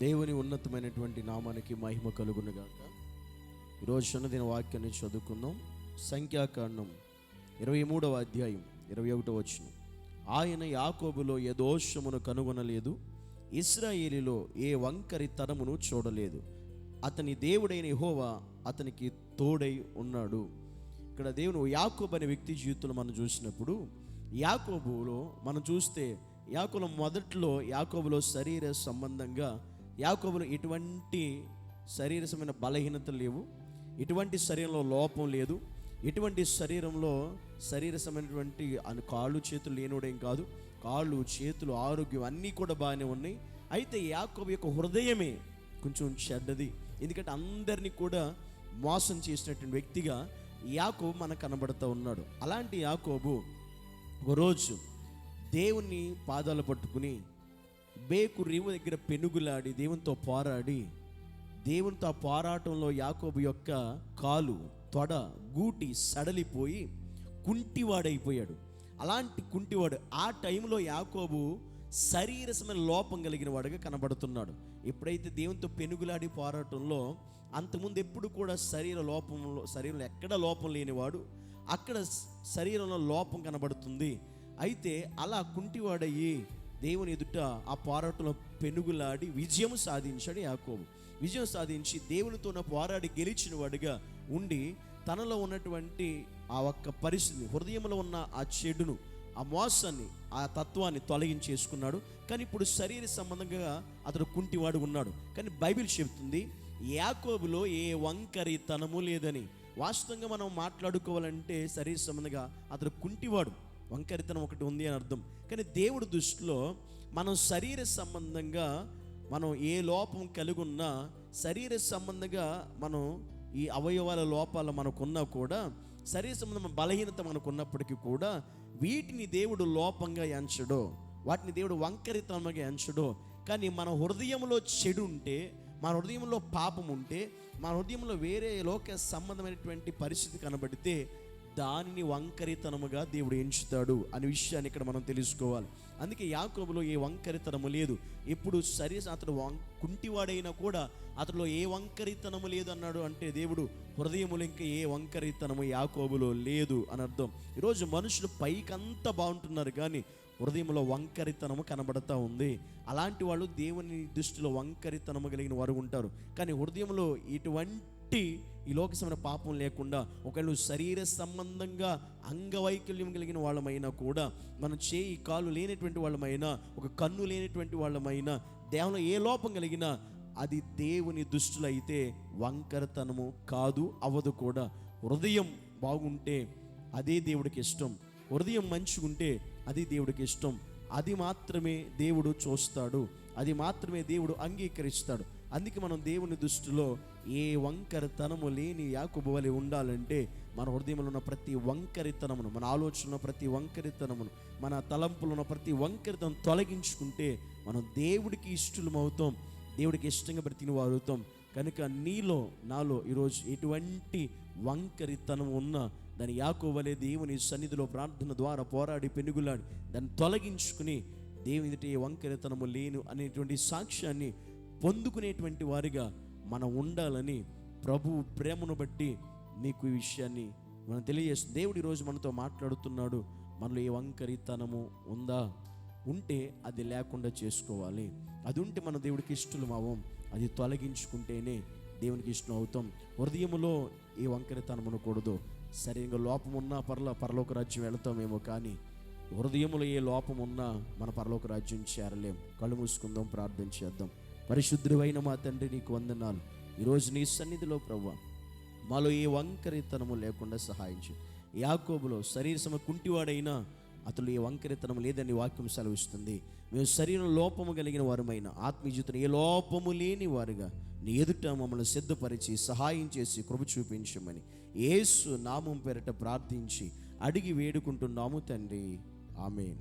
దేవుని ఉన్నతమైనటువంటి నామానికి మహిమ కలుగునుగాక. ఈరోజు చిన్నదిన వాక్యాన్ని చదువుకుందాం. సంఖ్యాకాండం ఇరవై మూడవ అధ్యాయం ఇరవై ఒకటో వచ్చిన ఆయన యాకోబులో ఏ దోషమును కనుగొనలేదు ఇస్రాయేలీలో ఏ వంకరి తనమును చూడలేదు. అతని దేవుడైన హోవా అతనికి తోడై ఉన్నాడు. ఇక్కడ దేవుడు యాకోబు అనే వ్యక్తి జీవితంలో మనం చూసినప్పుడు యాకోబులో మనం చూస్తే యాకోబు మొదట్లో యాకోబులో శరీర సంబంధంగా యాకోబులో ఎటువంటి శరీరసమైన బలహీనతలు లేవు. ఎటువంటి శరీరంలో లోపం లేదు. ఎటువంటి శరీరంలో శరీరసమైనటువంటి కాళ్ళు చేతులు లేనివాడేం కాదు. కాళ్ళు చేతులు ఆరోగ్యం అన్నీ కూడా బాగానే ఉన్నాయి. అయితే యాకోబు యొక్క హృదయమే కొంచెం చెడ్డది. ఎందుకంటే అందరినీ కూడా మోసం చేసినటువంటి వ్యక్తిగా యాకోబు మనకు కనబడుతూ ఉన్నాడు. అలాంటి యాకోబు ఒకరోజు దేవుని పాదాలు పట్టుకుని బేకు రేము దగ్గర పెనుగులాడి దేవునితో పోరాడి దేవునితో ఆ పోరాటంలో యాకోబు యొక్క కాలు తొడ గూటి సడలిపోయి కుంటివాడైపోయాడు. అలాంటి కుంటివాడు ఆ టైంలో యాకోబు శరీరసమైన లోపం కలిగిన వాడుగా కనబడుతున్నాడు. ఎప్పుడైతే దేవునితో పెనుగులాడి పోరాటంలో అంతకుముందు ఎప్పుడు కూడా శరీర లోపంలో శరీరంలో ఎక్కడ లోపం లేనివాడు అక్కడ శరీరంలో లోపం కనబడుతుంది. అయితే అలా కుంటివాడయ్యి దేవుని ఎదుట ఆ పోరాటంలో పెనుగులాడి విజయం సాధించాడు యాకోబు. విజయం సాధించి దేవునితో పోరాడి గెలిచిన వాడిగా ఉండి తనలో ఉన్నటువంటి ఆ ఒక్క పరిస్థితి హృదయంలో ఉన్న ఆ చెడును ఆ మోసాన్ని ఆ తత్వాన్ని తొలగించేసుకున్నాడు. కానీ ఇప్పుడు శరీర సంబంధంగా అతడు కుంటివాడు ఉన్నాడు. కానీ బైబిల్ చెబుతుంది యాకోబులో ఏ వంకరి తనము లేదని. వాస్తవంగా మనం మాట్లాడుకోవాలంటే శరీర సంబంధంగా అతడు కుంటివాడు. వంకరితనం ఒకటి ఉంది అని అర్థం. కానీ దేవుడి దృష్టిలో మనం శరీర సంబంధంగా మనం ఏ లోపం కలిగి ఉన్నా శరీర సంబంధంగా మనం ఈ అవయవాల లోపాలు మనకున్నా కూడా శరీర సంబంధం బలహీనత మనకు ఉన్నప్పటికీ కూడా వీటిని దేవుడు లోపంగా ఎంచడు. వాటిని దేవుడు వంకరితనంగా ఎంచడో. కానీ మన హృదయంలో చెడు ఉంటే మన హృదయంలో పాపం ఉంటే మన హృదయంలో వేరే లోక సంబంధమైనటువంటి పరిస్థితి కనబడితే దానిని వంకరితనముగా దేవుడు ఎంచుతాడు అనే విషయాన్ని ఇక్కడ మనం తెలుసుకోవాలి. అందుకే యాకోబులో ఏ వంకరితనము లేదు. ఎప్పుడు సరే అతడు వం కుంటివాడైనా కూడా అతడిలో ఏ వంకరితనము లేదు అన్నాడు అంటే దేవుడు హృదయములు ఇంకా ఏ వంకరితనము యాకోబులో లేదు అని అర్థం. ఈరోజు మనుషులు పైకంతా బాగుంటున్నారు కానీ హృదయంలో వంకరితనము కనబడతా ఉంది. అలాంటి వాళ్ళు దేవుని దృష్టిలో వంకరితనము కలిగిన వారు ఉంటారు. కానీ హృదయంలో ఇటువంటి ఈ లోకసమైన పాపం లేకుండా ఒకళ్ళు శరీర సంబంధంగా అంగవైకల్యం కలిగిన వాళ్ళమైనా కూడా మన చేయి కాలు లేనటువంటి వాళ్ళమైనా ఒక కన్ను లేనటువంటి వాళ్ళమైనా దేవుని ఏ లోపం కలిగినా అది దేవుని దృష్టిలో అయితే వంకరతనము కాదు అవదు కూడా. హృదయం బాగుంటే అదే దేవుడికి ఇష్టం. హృదయం మంచిగుంటే అది దేవుడికి ఇష్టం. అది మాత్రమే దేవుడు చూస్తాడు. అది మాత్రమే దేవుడు అంగీకరిస్తాడు. అందుకే మనం దేవుని దృష్టిలో ఏ వంకరితనము లేని యాకుబు వలె ఉండాలంటే మన హృదయంలో ఉన్న ప్రతి వంకరితనమును మన ఆలోచనలో ప్రతి వంకరితనమును మన తలంపులో ఉన్న ప్రతి వంకరితనం తొలగించుకుంటే మనం దేవుడికి ఇష్టలమవుతాం దేవుడికి ఇష్టంగా బ్రతికిన వారు అవుతాం. కనుక నీలో నాలో ఈరోజు ఎటువంటి వంకరితనం ఉన్నా దాని యాకోవలే దేవుని సన్నిధిలో ప్రార్థన ద్వారా పోరాడి పెనుగులాడి దాన్ని తొలగించుకుని దేవుని ఏ వంకరితనము లేను అనేటువంటి సాక్ష్యాన్ని పొందుకునేటువంటి వారిగా మనం ఉండాలని ప్రభు ప్రేమను బట్టి నీకు ఈ విషయాన్ని మనం తెలియజేస్తుంది దేవుడు ఈరోజు మనతో మాట్లాడుతున్నాడు. మనలో ఏ వంకరితనము ఉందా? ఉంటే అది లేకుండా చేసుకోవాలి. అది ఉంటే మన దేవుడికి ఇష్టం అవ్వం. అది తొలగించుకుంటేనే దేవునికి ఇష్టం అవుతాం. హృదయములో ఏ వంకరితనం ఉండకూడదు. సరిగ్గా లోపం ఉన్నా పర్ల పరలోక రాజ్యం వెళతామేమో కానీ హృదయములో ఏ లోపం ఉన్నా మన పరలోక రాజ్యం చేరలేం. కళ్ళు మూసుకుందాం ప్రార్థన చేద్దాం. పరిశుద్ధుడైన మా తండ్రి నీకు వందనాలు. ఈరోజు నీ సన్నిధిలో ప్రవ్వ మాలో ఏ వంకరితనము లేకుండా సహాయించు. యాకోబులో శరీరసమ కుంటివాడైనా అతను ఏ వంకరితనం లేదని వాక్యం సెలవిస్తుంది. మేము శరీరం లోపము కలిగిన వారమైన ఆత్మీయతను ఏ లోపము లేని వారుగా నీ ఎదుట మమ్మల్ని సిద్ధపరిచి సహాయం చేసి కృప చూపించమని ఏసు నామం పేరట ప్రార్థించి అడిగి వేడుకుంటున్నాము తండ్రి. ఆమె